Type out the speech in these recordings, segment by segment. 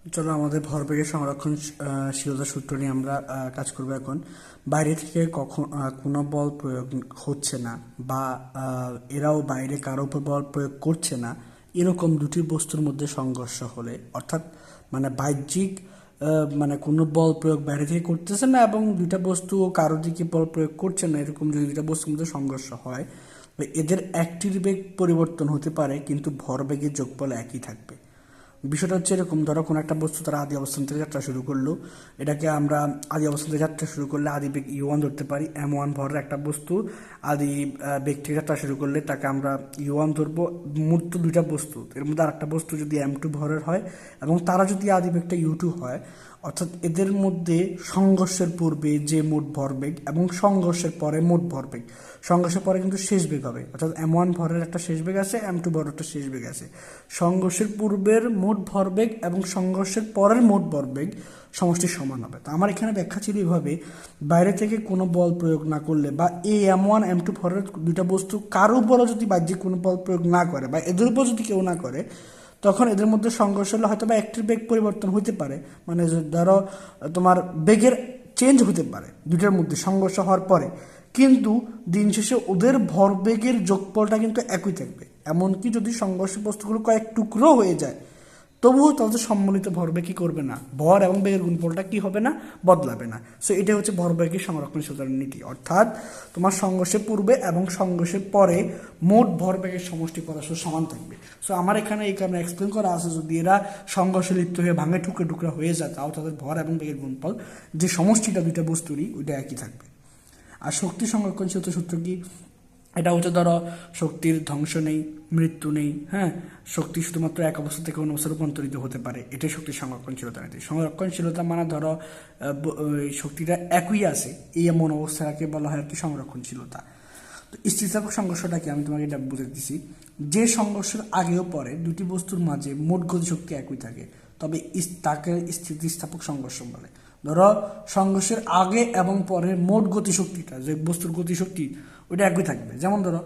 চলো আমাদের ভরবেগের সংরক্ষণ সংরক্ষণশীলতা সূত্র নিয়ে আমরা কাজ করব এখন। বাইরে থেকে কখন কোনো বল প্রয়োগ হচ্ছে না বা এরাও বাইরে কারও উপর বল প্রয়োগ করছে না, এরকম দুটি বস্তুর মধ্যে সংঘর্ষ হলে, অর্থাৎ মানে বাহ্যিক মানে কোনো বল প্রয়োগ বাইরে থেকে করতেছে না এবং দুইটা বস্তু কারও দিকে বল প্রয়োগ করছে না, এরকম যদি দুইটা বস্তুর মধ্যে সংঘর্ষ হয় এদের একটির বেগ পরিবর্তন হতে পারে, কিন্তু ভরবেগের যোগফল একই থাকবে। বিষয়টা হচ্ছে এরকম, ধরো কোনো একটা বস্তু তারা আদি অবস্থান থেকে যাত্রা শুরু করল। এটাকে আমরা আদি অবস্থান থেকে যাত্রা শুরু করলে আদি বেগ ইউ ওয়ান ধরতে পারি এম ওয়ান ভরের একটা বস্তু, আদি বেগ থেকে যাত্রা শুরু করলে তাকে আমরা ইউ ওয়ান ধরবো। মোট তো দুইটা বস্তু, এর মধ্যে আর একটা বস্তু যদি এম টু ভরের হয় এবং তারা যদি আদি বেগটা ইউ টু হয় অর্থাৎ এদের মধ্যে সংঘর্ষের পূর্বে যে মোট ভরবেগ এবং সংঘর্ষের পরে মোট ভরবেগ। সংঘর্ষের পরে কিন্তু শেষ বেগ হবে। অর্থাৎ এম ওয়ান ভরের একটা শেষ বেগ আছে এম টু ভরের একটা শেষ বেগ আছে। সংঘর্ষের পূর্বের মোট ভরবেগ এবং সংঘর্ষের পরের মোট ভরবেগ সমষ্টি সমান হবে। তো আমার এখানে ব্যাখ্যা ছিল এইভাবে বাইরে থেকে কোনো বল প্রয়োগ না করলে বা এই এম ওয়ান এম টু ভরের দুইটা বস্তু কারও উপরও যদি বাহ্যিক কোনো বল প্রয়োগ না করে বা এদের উপর যদি কেউ না করে তখন এদের মধ্যে সংঘর্ষ হলে হয়তো বা একটির বেগ পরিবর্তন হতে পারে। মানে ধরো, তোমার বেগের চেঞ্জ হতে পারে দুটোর মধ্যে সংঘর্ষ হওয়ার পরে। কিন্তু দিন শেষে ওদের ভরবেগের যোগফলটা কিন্তু একই থাকবে। এমনকি যদি সংঘর্ষ বস্তুগুলো কয়েক টুকরো হয়ে যায় তবুও তাদের সম্মিলিত ভরবেগ করবে না? ভর এবং বেগের গুণফলটা কি হবে না? বদলাবে না। সো এটা হচ্ছে ভরবেগের সংরক্ষণশীলতার নীতি। অর্থাৎ, তোমার সংঘর্ষের পূর্বে এবং সংঘর্ষের পরে মোট ভরবেগের সমষ্টি পরস্পর সমান থাকবে। সো আমার এখানে এই কারণে এক্সপ্লেন করা আছে, যদি এরা সংঘর্ষে লিপ্ত হয়ে ভাঙে টুকরো টুকরা হয়ে যায়, তাও তাদের ভর এবং বেগের গুণফল, যে সমষ্টিটা, দুইটা বস্তুরই, ওইটা একই থাকবে। আর শক্তি সংরক্ষণশীলতা সূত্র কি? এটা হচ্ছে, ধরো, শক্তির ধ্বংস নেই, মৃত্যু নেই হ্যাঁ? শক্তি শুধুমাত্র এক অবস্থা থেকে অন্য অবস্থায় রূপান্তরিত হতে পারে। এটাই শক্তির সংরক্ষণশীলতা নীতি সংরক্ষণশীলতা মানে ধরো শক্তিটা একই আছে, এই এমন অবস্থাকে বলা হয় আর কি সংরক্ষণশীলতা। তো স্থিতিস্থাপক সংঘর্ষটাকে আমি তোমাকে এটা বুঝে দিচ্ছি যে সংঘর্ষের আগেও পরে দুটি বস্তুর মাঝে মোট গতিশক্তি একই থাকে, তবে তাকে স্থিতিস্থাপক সংঘর্ষ বলে। ধরো সংঘর্ষের আগে এবং পরে মোট গতিশক্তিটা যে বস্তুর গতিশক্তি ওইটা একই থাকবে। যেমন ধরো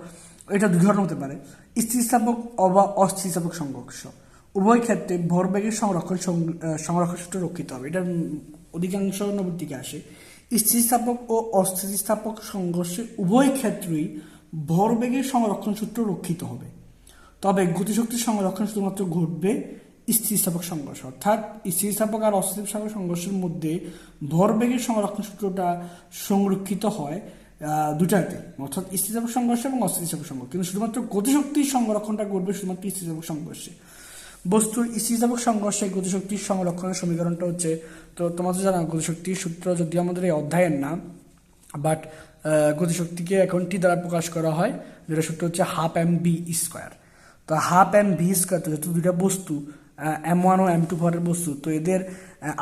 এটা দুই ধরনের হতে পারে। স্থিতিস্থাপক অবা অস্থিতিস্থাপক সংঘর্ষ। উভয় ক্ষেত্রে ভরবেগের সংরক্ষণ সং- আহ, সংরক্ষণ সূত্র রক্ষিত হবে। এটা অধিকাংশ নবীর দিকে আসে। স্থিতিস্থাপক ও অস্থিতিস্থাপক সংঘর্ষে উভয় ক্ষেত্রেই ভরবেগের সংরক্ষণ সূত্র রক্ষিত হবে। তবে গতিশক্তির সংরক্ষণ শুধুমাত্র ঘটবে স্থিতিস্থাপক সংঘর্ষ, অর্থাৎ স্থিতিস্থাপক আর অস্থিতিস্থাপক সংঘর্ষের মধ্যে ভরবেগের সংরক্ষণ সূত্রটা সংরক্ষিত হয় দুটাতে, অর্থাৎ স্থিতিস্থাপক সংঘর্ষ এবং অস্থিতিস্থাপক সংঘর্ষ। কিন্তু শুধুমাত্র গতিশক্তির সংরক্ষণটা ঘটবে শুধুমাত্র স্থিতিস্থাপক সংঘর্ষে। বস্তুর স্থিতিস্থাপক সংঘর্ষে গতিশক্তির সংরক্ষণের সমীকরণটা হচ্ছে, তো তোমাদের জানা গতিশক্তির সূত্র যদিও আমাদের এই অধ্যায়ের না বাট গতিশক্তিকে এখন টি দ্বারা প্রকাশ করা হয়, যেটা সূত্র হচ্ছে হাফ এম বি স্কোয়ার। তো হাফ এম ভি স্কোয়ার যেহেতু দুইটা বস্তু এম ওয়ান ও এম টু ভরের বস্তু। তো এদের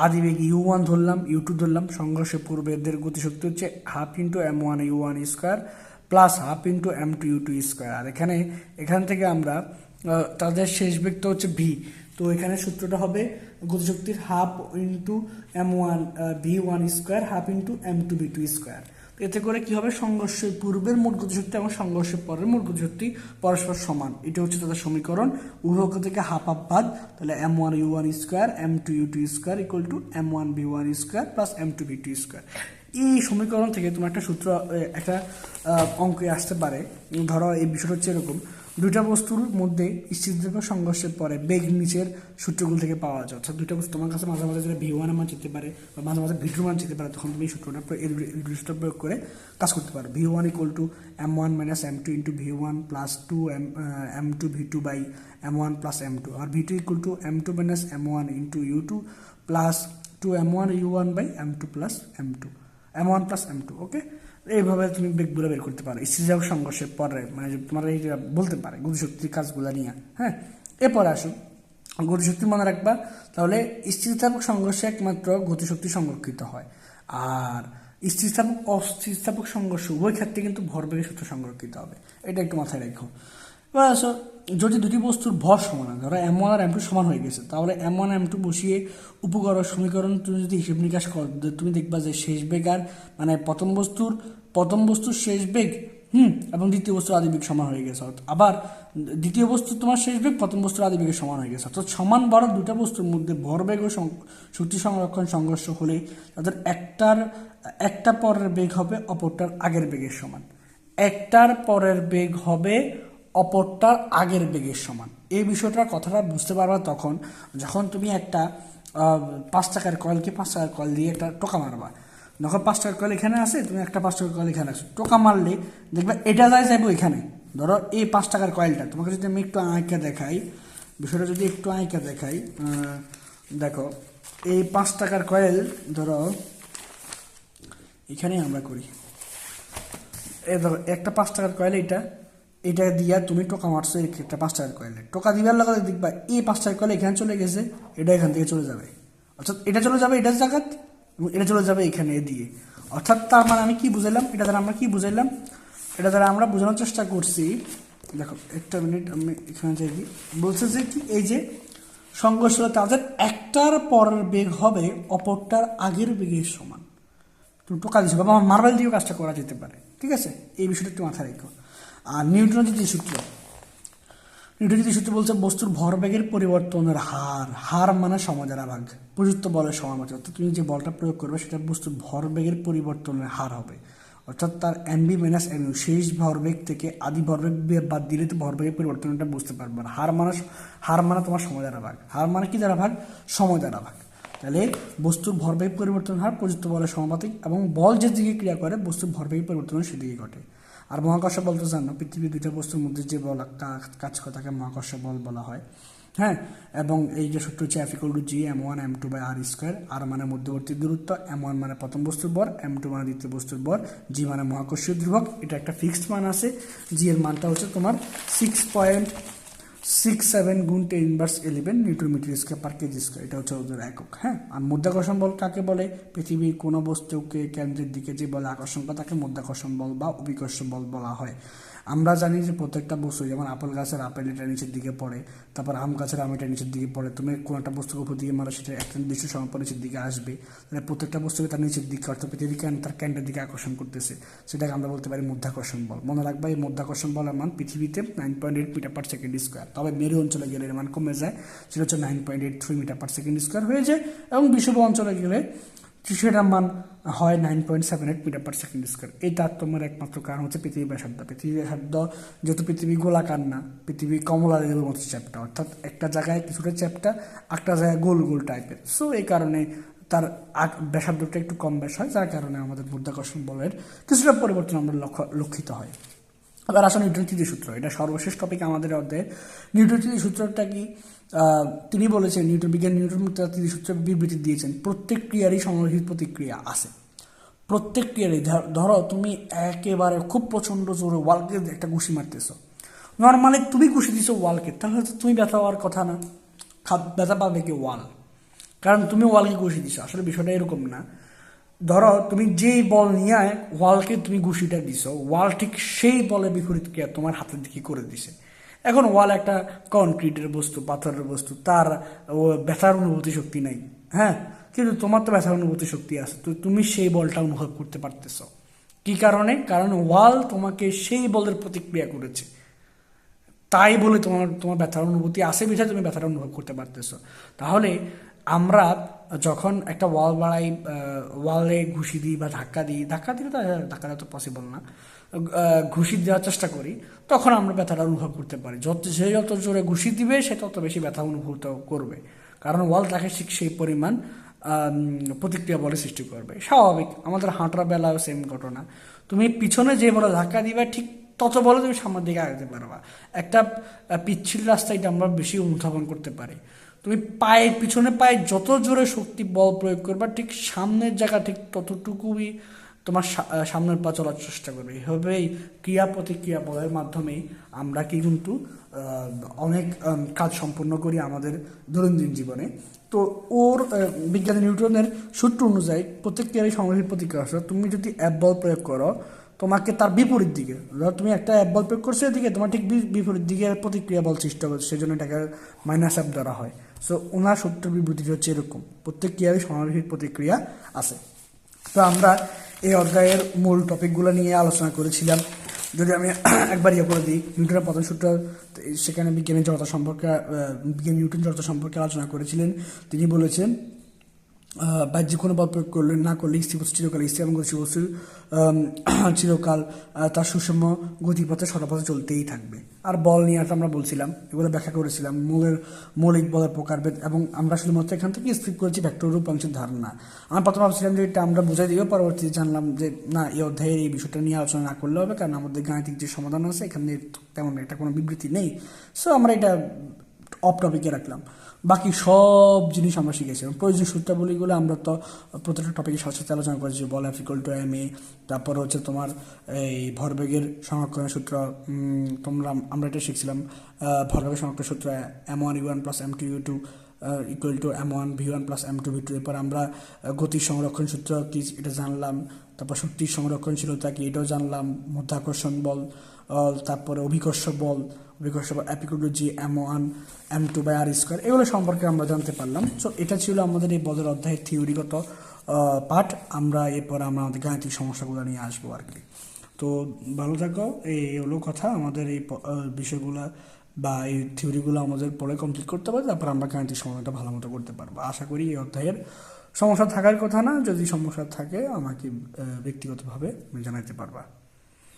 আদিবেগ ইউ ওয়ান ধরলাম ইউ টু ধরলাম সংঘর্ষের পূর্বে এদের গতিশক্তি হচ্ছে half into M one U one square plus half into M two U two square আর এখানে, এখান থেকে আমরা তাদের শেষ বেগ তো হচ্ছে ভি তো এখানে সূত্রটা হবে গতিশক্তির half into M one V one square half into M two V two square এতে করে কি হবে? সংঘর্ষের পূর্বের মোট গতিশক্তি এবং সংঘর্ষের পরের মোট গতিশক্তি পরস্পর সমান। এটা হচ্ছে তাদের সমীকরণ। উভয় থেকে হাফ হাফ বাদ, তাহলে M one U one square M two U two square equal to M one V one square plus M two V two square এই সমীকরণ থেকে তোমার একটা সূত্র একটা অঙ্কে আসতে পারে। ধরো এই বিষয়টা হচ্ছে এরকম। দুইটা বস্তুর মধ্যে স্থিতিস্থাপক সংঘর্ষের পরে বেগ নিচের সূত্রগুলো থেকে পাওয়া যায়। অর্থাৎ দুইটা বস্তু তোমার কাছে মাঝে মাঝে যেটা ভি ওয়ানের মান যেতে পারে বা মাঝে মাঝে ভি টুর মান যেতে পারে, তখন তুমি এই সূত্রটা প্রয়োগ- এই দুই- এই দুই সূত্র প্রয়োগ করে কাজ করতে পারো। V one equal to M one minus M two into V one plus two M M two V two by M one plus M two R V two equal to M two minus M one into U two plus two M one U one by M two plus M two M one plus M two okay এইভাবে তুমি বেগগুলো বের করতে পারো। স্থিতিস্থাপক সংঘর্ষের পরে মানে তোমার এই বলতে পারে গতিশক্তির কাজগুলো নিয়ে হ্যাঁ? এরপরে আসুন গতিশক্তি মনে রাখবা, তাহলে স্থিতিস্থাপক সংঘর্ষে একমাত্র গতিশক্তি সংরক্ষিত হয়। আর স্থিতিস্থাপক অস্থিতিস্থাপক সংঘর্ষ, উভয় ক্ষেত্রে কিন্তু ভরবেগের সূত্র সংরক্ষিত হবে। এটা একটু মাথায় রাখো। এবার আসো, যদি দুটি বস্তুর ভর সমান হয়, ধরো এম ওয়ান আর এম টু সমান হয়ে গেছে, তাহলে এম ওয়ান এম টু বসিয়ে উপকর সমীকরণ তুমি যদি হিসেব নিকাশ করো তুমি দেখবা যে শেষ বেগ আর মানে প্রথম বস্তুর প্রথম বস্তুর শেষ বেগ, হুম, এবং দ্বিতীয় বস্তুর আদি বেগ সমান হয়ে গেছে আবার দ্বিতীয় বস্তু তোমার শেষ বেগ, প্রথম বস্তুর আদি বেগের সমান হয়ে গেছে, অর্থাৎ সমান বড় দুটা বস্তুর মধ্যে ভরবেগ ও শক্তি সংরক্ষণ সংঘর্ষ হলে তাদের একটার, একটা পরের বেগ হবে অপরটার আগের বেগের সমান। একটার পরের বেগ হবে অপরটার আগের বেগের সমান। এই বিষয়টার কথাটা বুঝতে পারবা তখন যখন তুমি একটা পাঁচ টাকার কয়েলকে পাঁচ টাকার কয়েল দিয়ে একটা টোকা মারবা। যখন পাঁচ টাকার কয়েল এখানে আছে, তুমি একটা পাঁচ টাকার কয়েল এখানে আছে টোকা মারলে দেখবে এটা যায় যাব এখানে। ধরো এই পাঁচ টাকার কয়েলটা, তোমাকে যদি আমি একটু আঁকা দেখাই, বিষয়টা যদি একটু আঁকা দেখাই দেখো, এই পাঁচ টাকার কয়েল ধরো, এখানেই আমরা করি। এ ধরো, একটা পাঁচ টাকার কয়েল এটা এটা দিয়া তুমি টোকা মারছো একটা টাকার কয়েলে। টোকা দিবার লগে লগে দেখবা, এই পাঁচ টাকার কয়েল এখানে চলে গেছে, এটা এখান থেকে চলে যাবে। অর্থাৎ এটা চলে যাবে এটার জায়গাত এবং এটা চলে যাবে এখানে দিয়ে। অর্থাৎ তার মানে আমি কি বুঝাইলাম? এটা দ্বারা আমরা কি বুঝাইলাম? এটা দ্বারা আমরা বোঝানোর চেষ্টা করছি। দেখো, একটা মিনিট, আমি এখানে যাই বলছে যে কি, এই যে সংঘর্ষ তাদের একটার পরের বেগ হবে, অপরটার আগের বেগের সমান। তুমি টোকা দিচ্ছ বাবা আমার মার্বেল দিয়েও কাজটা করা যেতে পারে। ঠিক আছে? এই বিষয়টা একটু মাথায় রেখো। আর নিউটনের যদি সূত্র। নিউটন যদি সূত্র বলছে বস্তুর ভরবেগের পরিবর্তনের হার। হার মানে সমজারা ভাগ প্রযুক্ত বলের সমানুপাতিক অর্থাৎ তুমি যে বলটা প্রয়োগ করবে, সেটা বস্তুর ভরবেগের পরিবর্তনের হার হবে। অর্থাৎ তার এমবি মাইনাস এমইউ শেষ ভরবেগ থেকে আদি ভরবেগ বাদ দিলে তো ভরবেগের পরিবর্তনটা বুঝতে পারবে না। হার মানে হার মানে তোমার সময় দ্বারা ভাগ হার মানে কি দ্বারা ভাগ সময় দ্বারা ভাগ তাহলে বস্তুর ভরবেগ পরিবর্তন হার প্রযুক্ত বলের সমানুপাতিক এবং বল যে দিকে ক্রিয়া করে, বস্তুর ভরবেগ পরিবর্তন সেদিকে ঘটে। আর মহাকর্ষ বল তো জানো, পৃথিবীর দুইটা বস্তুর মধ্যে যে বল কাজ করে তাকে মহাকর্ষ বল বলা হয়। হ্যাঁ? এবং এই যে সূত্র হচ্ছে F equal to G M one M two by R square R মানে মধ্যবর্তী দূরত্ব এম ওয়ান মানে প্রথম বস্তুর বর এম টু মানে দ্বিতীয় বস্তুর বর জি মানে মহাকর্ষীয় ধ্রুবক, এটা একটা ফিক্সড মান আছে জি এর মানটা হচ্ছে তোমার সিক্স পয়েন্ট সিক্স সেভেন গুণ ten inverse eleven newton metre square per KG square এটা হচ্ছে ওদের একক হ্যাঁ? আর মধ্যাকর্ষণ বল কাকে বলে? পৃথিবীর কোনো বস্তুকে কেন্দ্রের দিকে যে বলে আকর্ষণ করে, তাকে মধ্যাকর্ষণ বল বা অভিকর্ষ বল বলা হয়। আমরা জানি যে প্রত্যেকটা বস্তু, যেমন আপেল গাছের আপেল এটা নিচের দিকে পড়ে, তারপর আম গাছের আম এটা নিচের দিকে পড়ে, তুমি কোনো একটা বস্তুর উপর দিকে মারো, সেটা একটা নির্দিষ্ট সময় নিচের দিকে আসবে। তাহলে প্রত্যেকটা বস্তুকে তার নিচের দিকে, অর্থাৎ পৃথিবীকে তার কেন্দ্রের দিকে আকর্ষণ করতেছে। সেটাকে আমরা বলতে পারি মধ্যাকর্ষণ বল। মনে রাখবা, এই মধ্যাকর্ষণ বলের মান পৃথিবীতে nine point eight metre per second square তবে মেরু অঞ্চলে গেলে এর মান কমে যায়, সেটা হচ্ছে nine point eight three metre per second square হয়ে যায়, এবং বিষুব অঞ্চলে গেলে সেটার মান হয় nine point seven eight metre per second square এই তারতম্যের একমাত্র কারণ হচ্ছে পৃথিবী ব্যাসার্ধ। পৃথিবী ব্যাসার্ধ যেহেতু পৃথিবী গোলাকার না, পৃথিবী কমলা লেবুর মতো চ্যাপটা অর্থাৎ একটা জায়গায় কিছুটা চ্যাপটা একটা জায়গায় গোল গোল টাইপের সো এই কারণে তার ব্যাসার্ধটা একটু কম ব্যাস হয়, যার কারণে আমাদের বুদ্ধাকর্ষণ বলের কিছুটা পরিবর্তন আমরা লক্ষ্য লক্ষিত হয়। এবার আসলে নিউটন তৃতীয় সূত্র। এটা সর্বশেষ টপিক আমাদের নিউটন তৃতীয় সূত্রটা কি? তিনি বলেছেন, নিউটন বিজ্ঞান নিউটন সূত্র বিবৃতি দিয়েছেন, প্রত্যেক ক্রিয়ারই সংরক্ষিত প্রতিক্রিয়া আছে। প্রত্যেক ক্রিয়ারই ধর- তুমি একেবারে খুব প্রচণ্ড জোরে ওয়ালকে একটা ঘুষি মারতেছো। নর্মালি তুমি ঘুষি দিছো ওয়ালকে, তাহলে তো তুমি ব্যথা হওয়ার কথা না। ব্যথা পাবে কি ওয়াল? কারণ তুমি ওয়ালকে ঘুষি দিছো। আসলে বিষয়টা এরকম না। ধরো, তুমি যেই বল নিয়ে ওয়ালকে তুমি ঘুষিটা দিছো। ওয়াল ঠিক সেই বলের বিপরীত ক্রিয়া তোমার হাতের দিকে করে দিছে। এখন ওয়াল একটা কনক্রিটের বস্তু, পাথরের বস্তু, তার ব্যথার অনুভূতি শক্তি নাই। হ্যাঁ? কিন্তু তোমার তো ব্যথার অনুভূতি শক্তি আছে, তো তুমি সেই বলটা অনুভব করতে পারতেছ। কি কারণে? কারণ ওয়াল তোমাকে সেই বলের প্রতিক্রিয়া করেছে। তাই বলে তোমার তোমার ব্যথার অনুভূতি আছে বিধায় তুমি ব্যথাটা অনুভব করতে পারতেছো। তাহলে আমরা যখন একটা ওয়াল বাড়াই ওয়ালে ঘুষি দিই বা ধাক্কা দিই, ধাক্কা দিলে তো ধাক্কা দেওয়া তো পসিবল না। ঘুষি দেওয়ার চেষ্টা করি, তখন আমরা ব্যথাটা অনুভব করতে পারি। যত, সে যত জোরে ঘুষি দিবে, সে তত বেশি ব্যথা অনুভূত করবে। কারণ ওয়াল তাকে ঠিক সেই পরিমাণ প্রতিক্রিয়া বলে সৃষ্টি করবে। স্বাভাবিক, আমাদের হাঁটার বেলাও সেম ঘটনা। তুমি পিছনে যে বলে ধাক্কা দিবে, ঠিক তত বলে তুমি সামনের দিকে আগাতে পারবা। একটা পিচ্ছিল রাস্তায় এটা আমরা বেশি অনুধাবন করতে পারি। তুমি পায়ের পিছনে পায়ে যত জোরে শক্তি বল প্রয়োগ করবা, ঠিক সামনের জায়গা ঠিক ততটুকুই তোমার সামনের পা চলার চেষ্টা করবে। এভাবেই ক্রিয়া প্রতিক্রিয়া বলের মাধ্যমেই আমরা কি কিন্তু অনেক কাজ সম্পন্ন করি আমাদের দৈনন্দিন জীবনে। তো ওর বিজ্ঞানী নিউটনের সূত্র অনুযায়ী প্রত্যেক সংগ্রহের প্রতিক্রিয়া আছে। তুমি যদি অ্যাপ বল প্রয়োগ করো, তোমাকে তার বিপরীত দিকে, ধরো তুমি একটা অ্যাপ বল প্রয়োগ করছ, এদিকে তোমার ঠিক বিপরীত দিকে প্রতিক্রিয়া বল সৃষ্টি করছে সেই জন্য এটাকে মাইনাস অ্যাপ ধরা হয়। সো ওনার সূত্র বিবৃতি হচ্ছে এরকম। প্রত্যেক ক্রিয়ারই সমাবেশিক প্রতিক্রিয়া আছে। তো আমরা এই অধ্যায়ের মূল টপিকগুলো নিয়ে আলোচনা করেছিলাম। যদি আমি একবার ইয়ে করে দিই, নিউটনের প্রথম সূত্র সেখানে বিজ্ঞানের জড়তা সম্পর্কে বিজ্ঞান নিউটন জড়তা সম্পর্কে আলোচনা করেছিলেন। তিনি বলেছেন বাহ্যিক কোনো বল প্রয়োগ করলে না করলে স্থির বস্তু চিরকাল স্থির এবং গতিশীল বস্তু চিরকাল তার সুষম গতিপথে সরপথে চলতেই থাকবে। আর বল নিয়ে তো আমরা বলছিলাম, এগুলো ব্যাখ্যা করেছিলাম, মূলের, মৌলিক বলের প্রকারভেদ, এবং আমরা শুধুমাত্র এখান থেকে স্কিপ করেছি ভেক্টর রূপাংশের ধারণা। আমি প্রথমে ভাবছিলাম যে এটা আমরা বুঝাই দিও পরবর্তীতে জানলাম যে না, এই অধ্যায়ের এই বিষয়টা নিয়ে আলোচনা না করলে হবে, কারণ আমাদের গাণিতিক যে সমাধান আছে, এখানে তেমন একটা কোনো বিবৃতি নেই। সো আমরা এটা অফ টপিকে রাখলাম। বাকি সব জিনিস আমরা শিখেছি। এবং প্রয়োজনীয় সূত্রাবলীগুলো আমরা তো প্রত্যেকটা টপিকের সাথে সাথে আলোচনা করেছি, বল অ্যাফিকল টু এম এ তারপর হচ্ছে তোমার এই ভরবেগের সংরক্ষণের সূত্র তোমরা, আমরা এটা শিখছিলাম ভরবেগের সংরক্ষণ সূত্র M one U one plus M two U two equal to M one V one plus M two V two এরপর আমরা গতির সংরক্ষণ সূত্র কি, এটা জানলাম, তারপর শক্তির সংরক্ষণশীলতা কি, এটাও জানলাম, মধ্যাকর্ষণ বল তারপরে অভিকর্ষ বল অভিকর্ষ বল F equal G M one M two by R square এগুলো সম্পর্কে আমরা জানতে পারলাম। সো এটা ছিল আমাদের এই বলের অধ্যায়ের থিওরিগত পাঠ। আমরা এরপর আমরা আমাদের গাণিতিক সমস্যাগুলো নিয়ে আসব আর কি। তো, ভালো থাকো। এই হলো কথা। আমাদের এই বিষয়গুলো বা এই থিওরিগুলো আমাদের পরে কমপ্লিট করতে পারবে তারপর আমরা গাণিতিক সমাধানটা ভালো মতো করতে পারব। আশা করি এই অধ্যায়ের সমস্যা থাকার কথা না। যদি সমস্যা থাকে, আমাকে ব্যক্তিগতভাবে জানাতে পারবা।